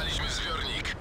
Dostaliśmy zbiornik.